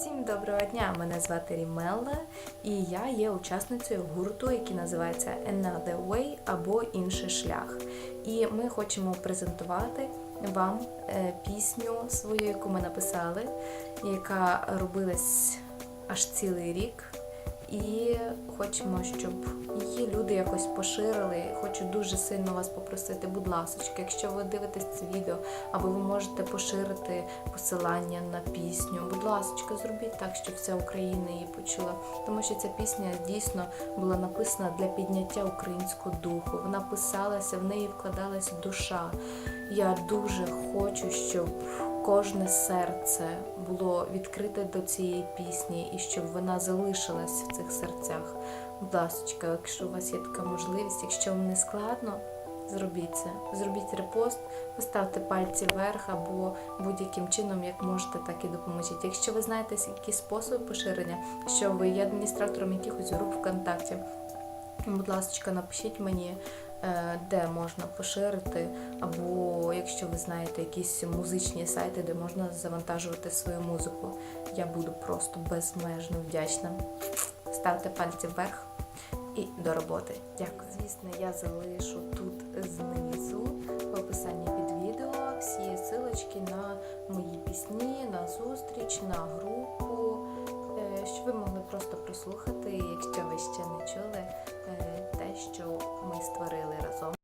Всім доброго дня! Мене звати Рімелла, і я є учасницею гурту, який називається Another Way або Інший шлях. І ми хочемо презентувати вам е, пісню свою, яку ми написали, яка робилась аж цілий рік. І хочемо, щоб її люди якось поширили. Хочу дуже сильно вас попросити, будь ласка, якщо ви дивитесь це відео, або ви можете поширити посилання на пісню. Будь ласка, зробіть так, щоб вся Україна її почула. Тому що ця пісня дійсно була написана для підняття українського духу. Вона писалася, в неї вкладалася душа. Я дуже хочу, щоб кожне серце було відкрите до цієї пісні і щоб вона залишилась в цих серцях. Будь ласка, якщо у вас є така можливість, якщо вам не складно, зробіть це. Зробіть репост, поставте пальці вверх або будь-яким чином, як можете, так і допоможіть. Якщо ви знаєте які способи поширення, що ви є адміністратором якихось груп ВКонтакті, будь ласка, напишіть мені, де можна поширити, або якщо ви знаєте якісь музичні сайти, де можна завантажувати свою музику. Я буду просто безмежно вдячна. Ставте пальці вверх і до роботи. Дякую. Звісно, я залишу тут знизу в описанні під відео всі силочки на мої пісні, на зустріч, на групу, е, щоб ви могли просто прослухати, якщо ви ще не чули е, те, що створили разом.